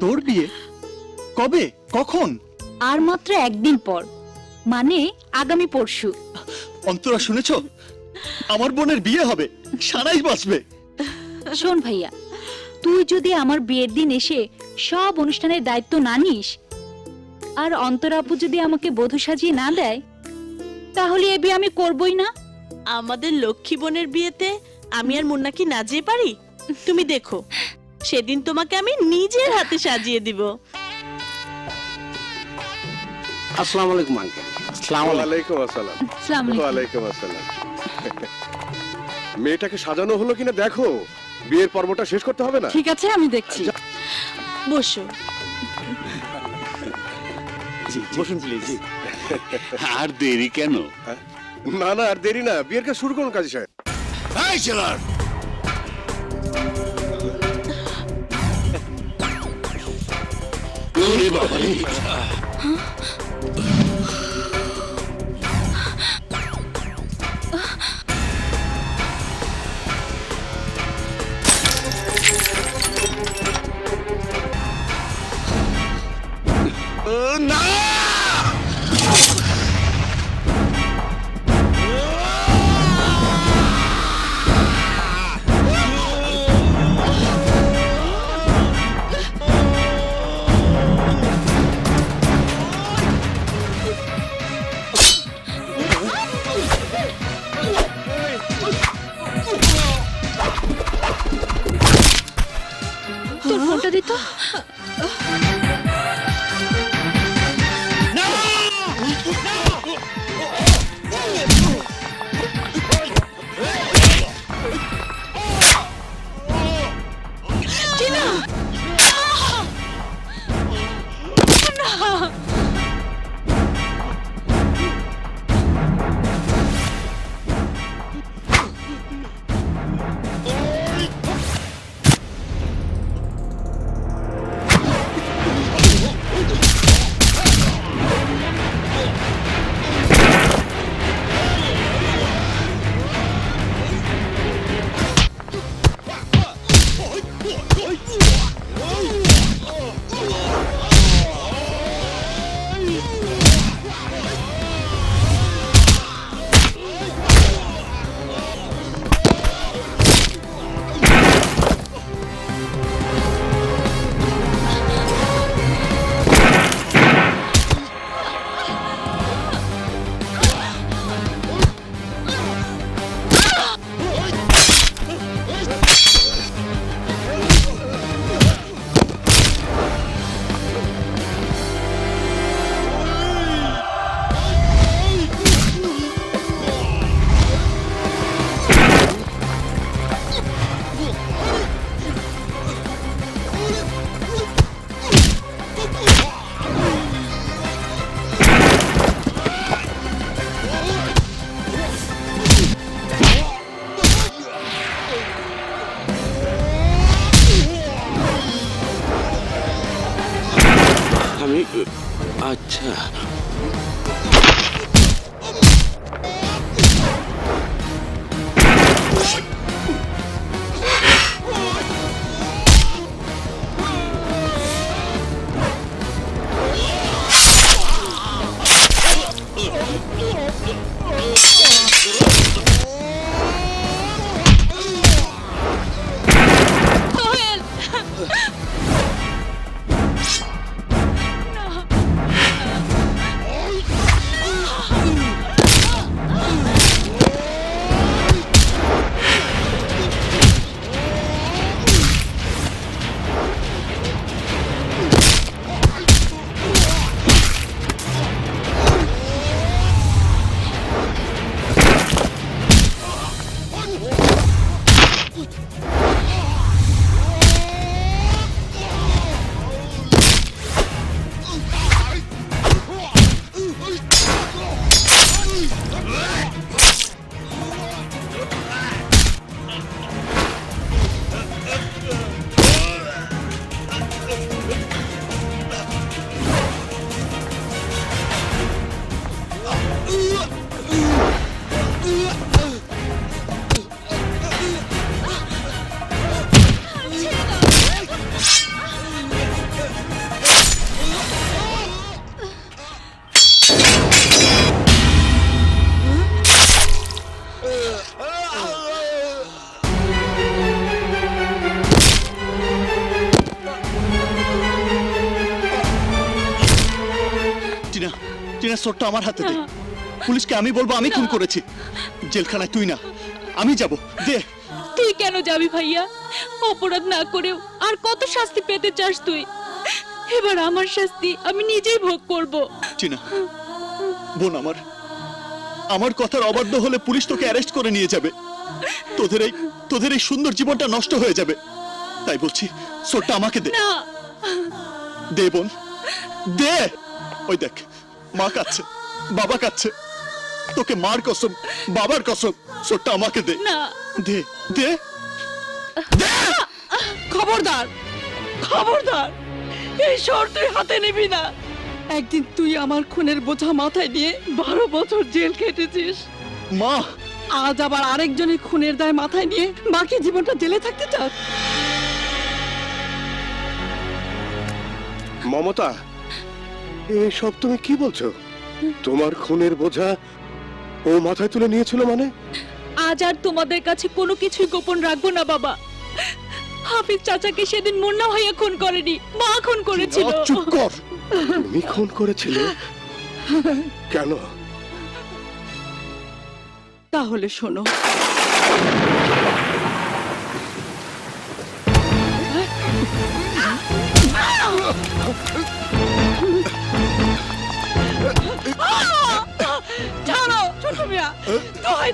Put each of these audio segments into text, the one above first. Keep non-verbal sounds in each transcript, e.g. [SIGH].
তোর বিয়ে? কবে? কখন? আর মাত্র একদিন পর। মানে আগামী পরশু। অন্তরা শুনেছ? আমার বোনের বিয়ে হবে। সারাই বাঁচবে। শোন ভাইয়া তুই যদি আমার বিয়ের দিন এসে সব অনুষ্ঠানের দায়িত্ব না নিস আর অন্তরাপু যদি আমাকে বধূ সাজিয়ে না দেয় তাহলে এ বিয়ে আমি করবই না। আমাদের লক্ষ্মী বোনের বিয়েতে আমি আর মুন্না কি না যেতে পারি? তুমি দেখো। সেদিন তোমাকে আমি নিজের হাতে সাজিয়ে দিব। আসসালামু আলাইকুম আঙ্কেল আসসালামু আলাইকুম। আসসালাম। আসসালামু আলাইকুম। ওয়ালাইকুম আসসালাম। মেয়েটাকে সাজানো হলো কিনা দেখো। বিয়ের পর্বটা শেষ করতে হবে না। ঠিক আছে আমি দেখছি। বসো। বসুন প্লিজ আর দেরি কেন? না না আর দেরি না। বিয়ের কাজ শুরু করুন কাজী সাহেব। এই বাবা Uh, uh. আমি আচ্ছা। টিনা সোটটা আমার হাতে দে। পুলিশকে আমি বলব আমি খুন করেছি। জেলখানায় তুই না আমি যাব দে। তুই কেন যাবি ভাইয়া? অপরাধ না করেও আর কত শাস্তি পেতে চাস তুই? এবার আমার শাস্তি আমি নিজেই ভোগ করব। টিনা বোন আমার আমার কথার অবাধ্য হলে পুলিশ তোকে অ্যারেস্ট করে নিয়ে যাবে। তোদের এই তোদের এই সুন্দর জীবনটা নষ্ট হয়ে যাবে। তাই বলছি সোটটা আমাকে দে। না। দে বোন দে। ওই দেখ মা কাচ্ছে বাবা কাচ্ছে তোকে মার কসম বাবার কসম সোটটা আমাকে দে। না। দে। দে! খবরদার খবরদার এই শহর তুই হাতে নিবি না। একদিন তুই আমার খুনের বোঝা মাথায় নিয়ে বারো বছর জেল খেটেছিস। মা! আজ আবার আরেকজনের খুনের দায় মাথায় নিয়ে বাকি জীবনটা জেলে থাকতে চাস? মমতা এসব তুমি কি বলছো? তোমার খুনের বোঝা ও মাথায় তুলে নিয়েছিল মানে? আজ আর তোমাদের কাছে কোনো কিছুই গোপন রাখব না বাবা। হাফিজ চাচাকে সেদিন মুন্না ভাইয়া খুন করেনি মা খুন করেছিল। চুপ কর। তুমি খুন করেছিলে? কেন? তাহলে শোনো। [LAUGHS] ছাড়ো ছোট মিয়া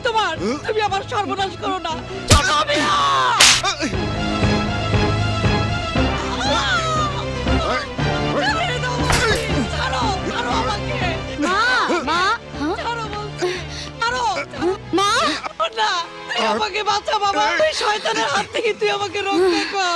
তোমার তুমি আমার সর্বনাশ করো না ছোট মিয়া আমাকে। বাঁচা বাবা তুই হাত থেকে তুই আমাকে রক্ষা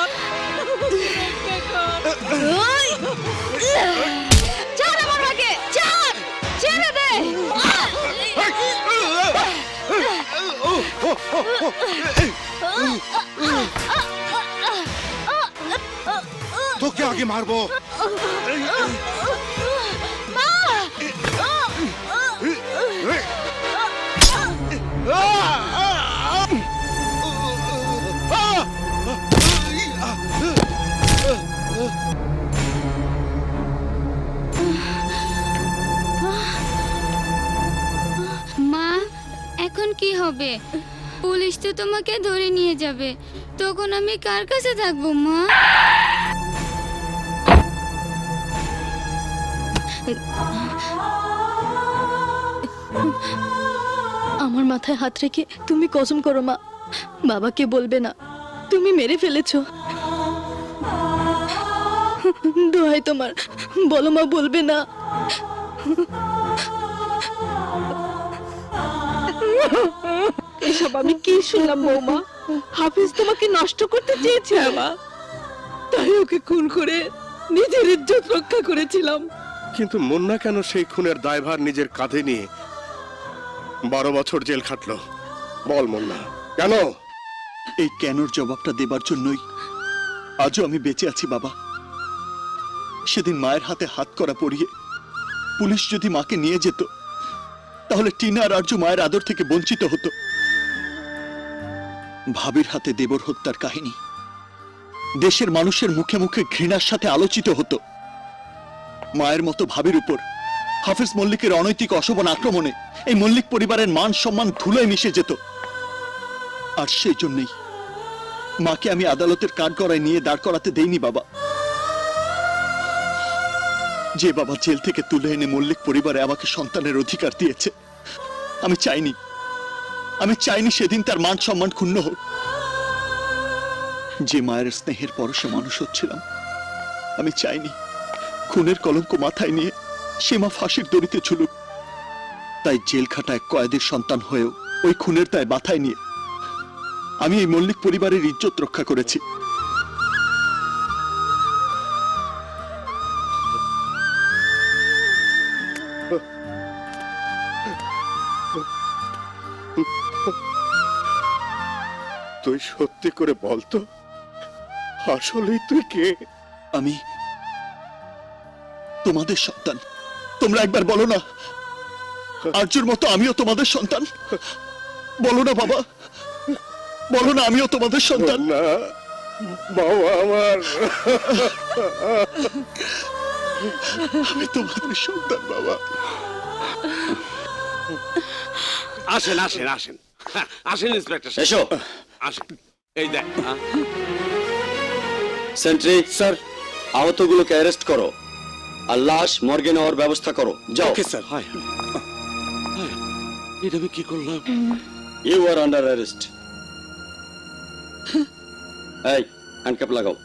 তোকে আগে মারবো। মা এখন কি হবে? পুলিশ তো তোমাকে ধরে নিয়ে যাবে। তখন আমি কার কাছে থাকব, মা? আমার মাথায় হাত রেখে তুমি কসম করো, মা। বাবাকে বলবে না। তুমি মেরে ফেলেছ। দোহাই তোমার। বলো, মা, বলবে না। এসব আমি কি শুনলাম বৌমা? হাফিজ তোমাকে নষ্ট করতে চেয়েছে মা। তাই ওকে খুন করে নিজের ইজ্জত রক্ষা করেছিলাম। কিন্তু মুন্না কেন সেই খুনের দায়ভার নিজের কাঁধে নিয়ে বারো বছর জেল খাটলো? বল মুন্না কেন? এই কেনর জবাবটা দেবার জন্যই আজও আমি বেঁচে আছি বাবা। সেদিন মায়ের হাতে হাত করা পড়িয়ে পুলিশ যদি মাকে নিয়ে যেত তাহলে টিনা আর আর্য মায়ের আদর থেকে বঞ্চিত হতো। ভাবির হাতে দেবর হত্যার কাহিনী। দেশের মানুষের মুখে মুখে ঘৃণার সাথে আলোচিত হতো। মায়ের মতো ভাবির উপর হাফিজ মল্লিকের অনৈতিক অশোভন আক্রমণে এই মল্লিক পরিবারের মান সম্মান ধুলোয় মিশে যেত। আর সেই জন্যই মাকে আমি আদালতের কাঠগড়ায় নিয়ে দাঁড় করাতে দেইনি, বাবা। যে বাবা জেল থেকে তুলে এনে মল্লিক পরিবারে আমাকে সন্তানের অধিকার দিয়েছে, আমি চাইনি চাইনি সেদিন তার মান সম্মান ক্ষুণ্ণ হোক। যে মায়ের স্নেহের পরশে মানুষ হচ্ছিলাম, আমি চাইনি খুনের কলঙ্ক মাথায় নিয়ে সে মা ফাঁসির দড়িতে ঝুলুক। তাই জেল খাটায় কয়েদের সন্তান হয়েও ওই খুনের দায় মাথায় নিয়ে আমি এই মল্লিক পরিবারের ইজ্জত রক্ষা করেছি। তুই সত্যি করে বলতো আসলেই তুই কে? আমি তোমাদের সন্তান। তোমরা একবার বলো না। আর্যুর মতো আমিও তোমাদের সন্তান। বলো না বাবা। বলো না আমিও তোমাদের সন্তান। না বাবা আমার। আমি তোমাদের সন্তান বাবা। আসেন আসেন আসেন। হ্যাঁ, আসেন ইন্সপেক্টর এসো। আসেন। এই দেখ। সেন্ট্রি স্যার আহতগুলোকে অ্যারেস্ট করো। আর লাশ মর্গে নেওয়ার ব্যবস্থা করো। যাও। স্যার হায় হায় এটা আমি কি করলাম? ইউ আর আন্ডার অ্যারেস্ট এই হ্যান্ডকাপ লাগাও।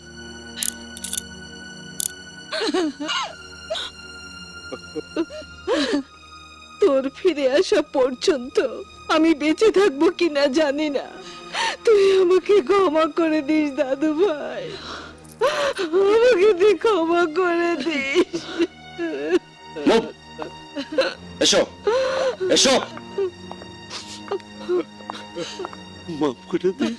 তোর ফিরে আসা পর্যন্ত আমি বেঁচে থাকব কিনা জানি না। তুই আমাকে ক্ষমা করে দিস দাদু ভাই। আমাকে তুই ক্ষমা করে দিস। এসো। এসো। মাফ করে দিস।